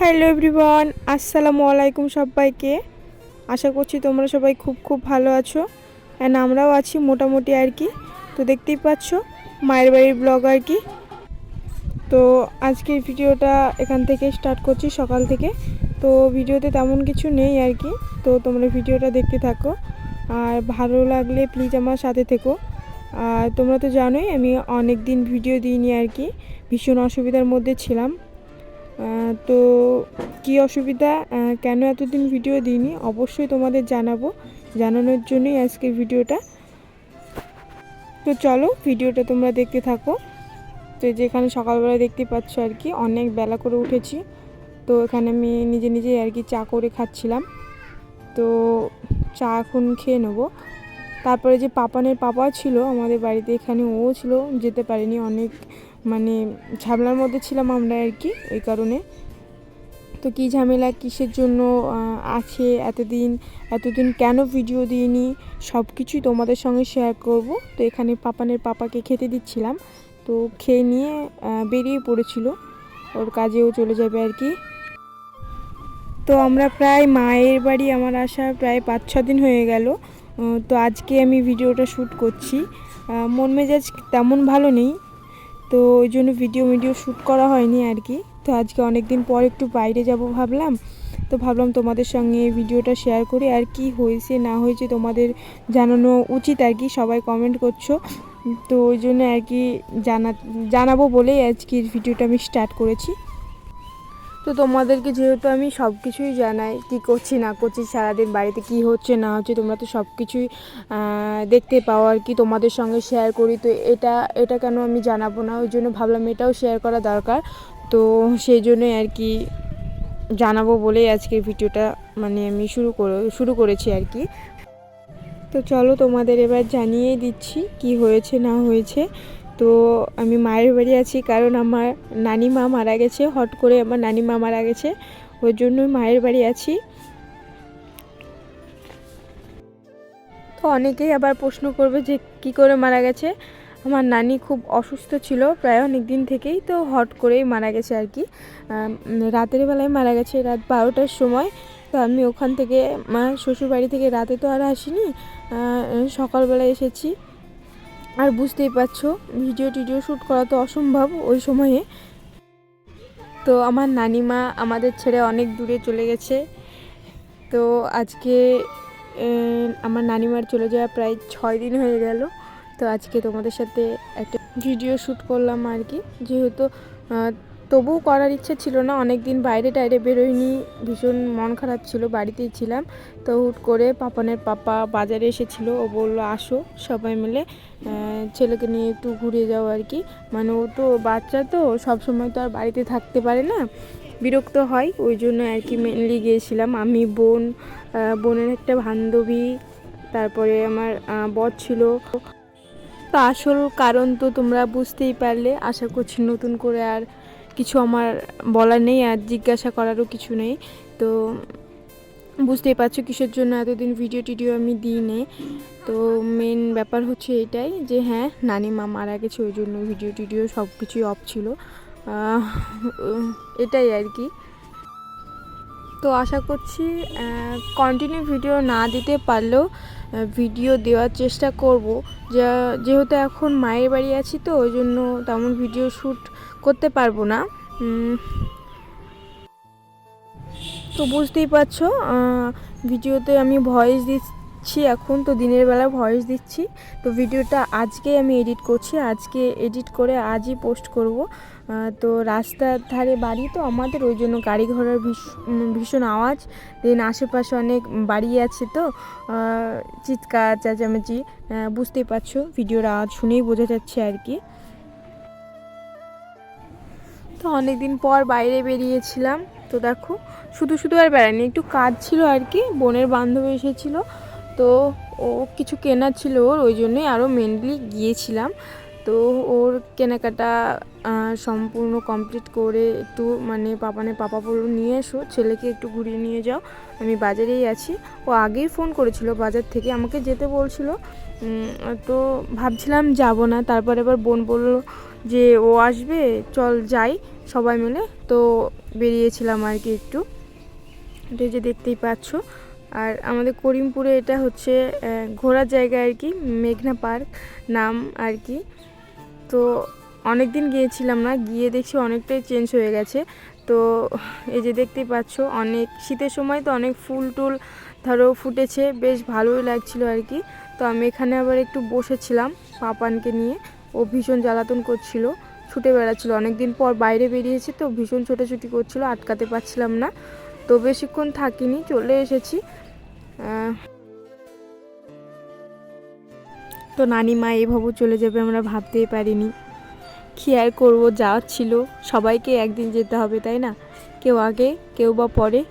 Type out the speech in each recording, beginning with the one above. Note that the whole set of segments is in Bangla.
হ্যালো এভরিওয়ান, আসসালামু আলাইকুম সবাইকে। আশা করছি তোমরা সবাই খুব খুব ভালো আছো। অ্যান্ড আমরাও আছি মোটামুটি আর কি। তো দেখতেই পাচ্ছ, মায়ের বাড়ির ব্লগ আর কি। তো আজকের ভিডিওটা এখান থেকে স্টার্ট করছি সকাল থেকে। তো ভিডিওতে তেমন কিছু নেই আর কি। তো তোমরা ভিডিওটা দেখতে থাকো। আর ভালো লাগলে প্লিজ আমার সাথে থেকো। আর তোমরা তো জানোই, আমি অনেক দিন ভিডিও দিইনি আর কি। ভীষণ অসুবিধার মধ্যে ছিলাম। তো কি অসুবিধা? কেন এতদিন ভিডিও দিইনি? অবশ্যই তোমাদের জানাব। জানানোর জন্যই আজকের ভিডিওটা তো চলো ভিডিওটা তোমরা দেখতে থাকো। তো যেখানে সকালবেলা দেখতে পাচ্ছ আর কি, অনেক বেলা করে উঠেছি। তো এখানে আমি নিজে নিজে আর কি চা করে খাচ্ছিলাম। তো চা এখন খেয়ে নেব। তারপরে যে পাপানের পাপা ছিল, আমাদের বাড়িতে এখানে ও ছিল, যেতে পারিনি, অনেক মানে ঝামেলার মধ্যে ছিলাম আমরা আর কি ওই কারণে। তো কী ঝামেলা, কিসের জন্য আছে, এতদিন এতদিন কেন ভিডিও দিইনি সব কিছুই তোমাদের সঙ্গে শেয়ার করব। তো এখানে পাপানের পাপাকে খেতে দিচ্ছিলাম। তো খেয়ে নিয়ে বেরিয়ে পড়েছিল। ওর কাজেও চলে যাবে আর কি। তো আমরা প্রায় মায়ের বাড়ি, আমার আসা প্রায় পাঁচ ছ দিন হয়ে গেল। তো আজকে আমি ভিডিওটা শ্যুট করছি। মন মেজাজ তেমন ভালো নেই, তো ওই জন্য ভিডিও ভিডিও শ্যুট করা হয়নি আর কি। তো আজকে অনেক দিন পর একটু বাইরে যাব ভাবলাম, তো ভাবলাম তোমাদের সঙ্গে ভিডিওটা শেয়ার করি আর কি হয়েছে না হয়েছে তোমাদের জানানো উচিত আর কি, সবাই কমেন্ট করছ। তো ওই জন্য আর কি জানা, জানাব বলেই আজকের ভিডিওটা আমি স্টার্ট করেছি। তো তোমাদেরকে যেহেতু আমি সব কিছুই জানাই, কী করছি, না করছি, সারাদিন বাড়িতে কি হচ্ছে, না হচ্ছে, তোমরা তো সব কিছুই দেখতে পাও আর কি, তোমাদের সঙ্গে শেয়ার করি। তো এটা এটা কেন আমি জানাব না? ওই জন্য ভাবলাম এটাও শেয়ার করা দরকার। তো সেই জন্যই আর কি জানাব বলেই আজকের ভিডিওটা মানে আমি শুরু করে, শুরু করেছি আর কি। তো চলো তোমাদের এবার জানিয়ে দিচ্ছি, কি হয়েছে, না হয়েছে। তো আমি মায়ের বাড়ি আছি কারণ আমার নানিমা মারা গেছে হট করে আমার নানিমা মারা গেছে ওই জন্যই মায়ের বাড়ি আছি। তো অনেকেই আবার প্রশ্ন করবে যে কি করে মারা গেছে। আমার নানি খুব অসুস্থ ছিল প্রায় অনেক দিন থেকেই তো হট করেই মারা গেছে আর কি। রাতের বেলায় মারা গেছে রাত বারোটার সময় তো আমি ওখান থেকে মা শ্বশুর বাড়ি থেকে রাতে তো আর আসিনি আহ, সকালবেলা এসেছি। আর বুঝতেই পারছ, ভিডিও টিডিও শ্যুট করা তো অসম্ভব ওই সময়ে। তো আমার নানিমা আমাদের ছেড়ে অনেক দূরে চলে গেছে। তো আজকে আমার নানিমার চলে যাওয়া প্রায় ছয় দিন হয়ে গেল। তো আজকে তোমাদের সাথে একটা ভিডিও শ্যুট করলাম আর কি। যেহেতু তবুও করার ইচ্ছে ছিল না অনেক দিন বাইরে টাইরে বেরোয়নি ভীষণ মন খারাপ ছিল, বাড়িতেই ছিলাম। তো হুট করে পাপানের পাপা বাজারে এসেছিল, ও বলল, আসো সবাই মিলে ছেলেকে নিয়ে একটু ঘুরে যাও আর কি। মানে ও তো বাচ্চা তো সব সময় তো আর বাড়িতে থাকতে পারে না, বিরক্ত হয়। ওই জন্য আর কি মেনলি গিয়েছিলাম। আমি, বোন বোনের একটা বান্ধবী, তারপরে আমার বর ছিল। তো আসল কারণ তো তোমরা বুঝতেই পারলে, আশা করছি নতুন করে আর কিছু আমার বলার নেই আর জিজ্ঞাসা করারও কিছু নেই। তো বুঝতেই পারছ কিসের জন্য এতদিন ভিডিও টিডিও আমি দিই নে তো মেন ব্যাপার হচ্ছে এটাই যে হ্যাঁ নানি মা মারা গেছে, ওই জন্য ভিডিও টিডিও সব কিছুই অফ ছিল এটাই আর কি। তো আশা করছি কন্টিনিউ ভিডিও না দিতে পারলেও ভিডিও দেওয়ার চেষ্টা করব। যা, যেহেতু এখন মায়ের বাড়ি আছি তো, ওই জন্য তেমন ভিডিও শ্যুট করতে পারব না। তো বুঝতেই পারছ ভিডিওতে আমি ভয়েস দিচ্ছি এখন, তো দিনের বেলা ভয়েস দিচ্ছি। তো ভিডিওটা আজকে আমি এডিট করছি, আজকে এডিট করে আজই পোস্ট করব। তো রাস্তার ধারে বাড়ি, তো আমাদের ওই জন্য গাড়ি ঘোড়ার ভীষ- ভীষণ আওয়াজ। দেন আশেপাশে অনেক বাড়ি আছে তো চিৎকার, চেঁচামেচি বুঝতেই পারছ, ভিডিওর আওয়াজ শুনেই বোঝা যাচ্ছে আর কি। তো অনেক দিন পর বাইরে বেরিয়েছিলাম। তো দেখো, শুধু শুধু আর বেড়ায়নি, একটু কাজ ছিল আর কি, বোনের বান্ধবী এসেছিল। তো ও কিছু কেনার ছিল ওর, ওই জন্যই আরও মেনলি গিয়েছিলাম। তো ওর কেনাকাটা সম্পূর্ণ কমপ্লিট করে একটু মানে পাপানে পাপা বলল, নিয়ে এসো, ছেলেকে একটু ঘুরিয়ে নিয়ে যাও, আমি বাজারেই আছি। ও আগেই ফোন করেছিল বাজার থেকে, আমাকে যেতে বলছিল তো ভাবছিলাম যাব না, তারপরে এবার বোন বলল যে, ও আসবে, চল যাই সবাই মিলে। তো বেরিয়েছিলাম আর কি একটু। এটা যে দেখতেই পাচ্ছ, আর আমাদের করিমপুরে এটা হচ্ছে ঘোরার জায়গা আর কি, মেঘনা পার্ক নাম আর কি। তো অনেক দিন গিয়েছিলাম না, গিয়ে দেখছি অনেকটাই চেঞ্জ হয়ে গেছে। তো এই যে দেখতেই পাচ্ছ, অনেক শীতের সময় তো অনেক ফুল টুল ধরো ফুটেছে, বেশ ভালোই লাগছিল আর কি। তো আমি এখানে আবার একটু বসেছিলাম পাপানকে নিয়ে, ও ভীষণ জ্বালাতন করছিল ছুটে বেড়াচ্ছিল অনেক দিন পর বাইরে বেরিয়েছি তো ভীষণ ছোটাছুটি করছিল, আটকাতে পারছিলাম না। তো বেশিক্ষণ থাকিনি, চলে এসেছি। তো নানিমা এইভাবে চলে যাবে আমরা ভাবতেই পারিনি। কি আর করব যাওয়ার ছিল, সবাইকে একদিন যেতে হবে, তাই না? কেউ আগে, কেউ বা পরে।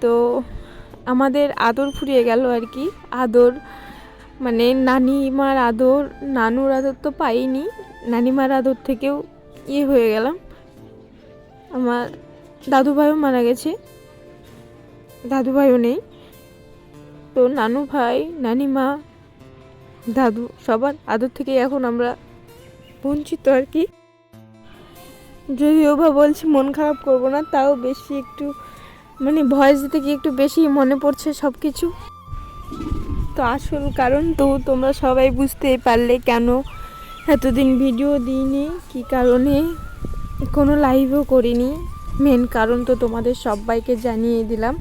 তো আমাদের আদর ফুরিয়ে গেল আর কি। আদর মানে নানিমার আদর, নানুর আদর তো পাইনি। নানিমার আদর থেকেও ইয়ে হয়ে গেলাম। আমার দাদু ভাইও মারা গেছে। দাদু ভাইও নেই। তো নানু ভাই নানিমা দাদু, সবার আদর থেকে এখন আমরা বঞ্চিত আর কি। যদিও বা বলছি মন খারাপ করব না, তাও বেশি একটু মানে ভয়েস দিতে গিয়ে একটু বেশি মনে পড়ছে সব কিছু তো আসল কারণ তো তোমরা সবাই বুঝতেই পারলে কেন এতদিন ভিডিও দিইনি, কি কারণে কোনো লাইভও করিনি। মেন কারণ তো তোমাদের সবাইকে জানিয়ে দিলাম,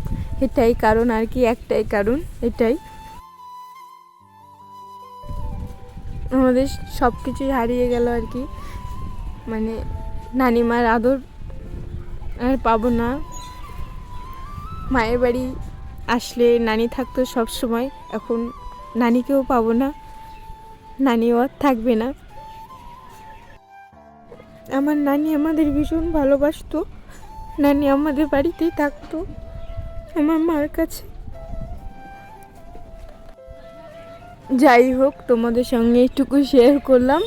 এটাই কারণ আর কি, একটাই কারণ, এটাই। আমাদের সব কিছুই হারিয়ে গেল আর কি। মানে নানিমার আদর আর পাবো না। মায়ের বাড়ি আসলে নানি থাকতো সব সময় এখন নানিকেও পাবো না। নানিও আর থাকবে না। আমার নানি আমাদের ভীষণ ভালোবাসতো। নানি আমাদের বাড়িতেই থাকতো। আমার মার কাছে যাই হোক, তোমাদের সঙ্গে একটুকু শেয়ার করলাম।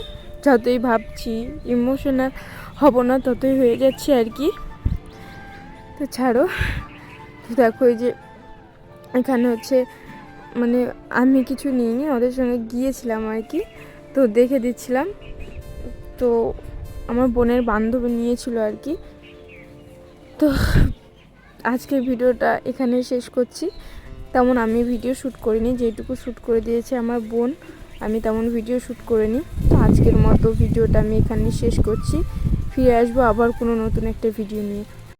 যতই ভাবছি ইমোশনাল হব না, ততই হয়ে যাচ্ছে আর কি। তো ছাড়ো, তো দেখো এই যে এখানে হচ্ছে মানে আমি কিছু নিইনি, ওদের সঙ্গে গিয়েছিলাম আর কি। তো দেখে দিচ্ছিলাম। তো আমার বোনের বান্ধবী নিয়েছিল আর কি। তো আজকের ভিডিওটা এখানে শেষ করছি। তেমন আমি ভিডিও শ্যুট করিনি যেটুকু শ্যুট করে দিয়েছে আমার বোন, আমি তেমন ভিডিও শ্যুট করিনি। তো আজকের মতো ভিডিওটা আমি এখানে শেষ করছি। ফিরে আসব আবার কোনো নতুন একটা ভিডিও নিয়ে।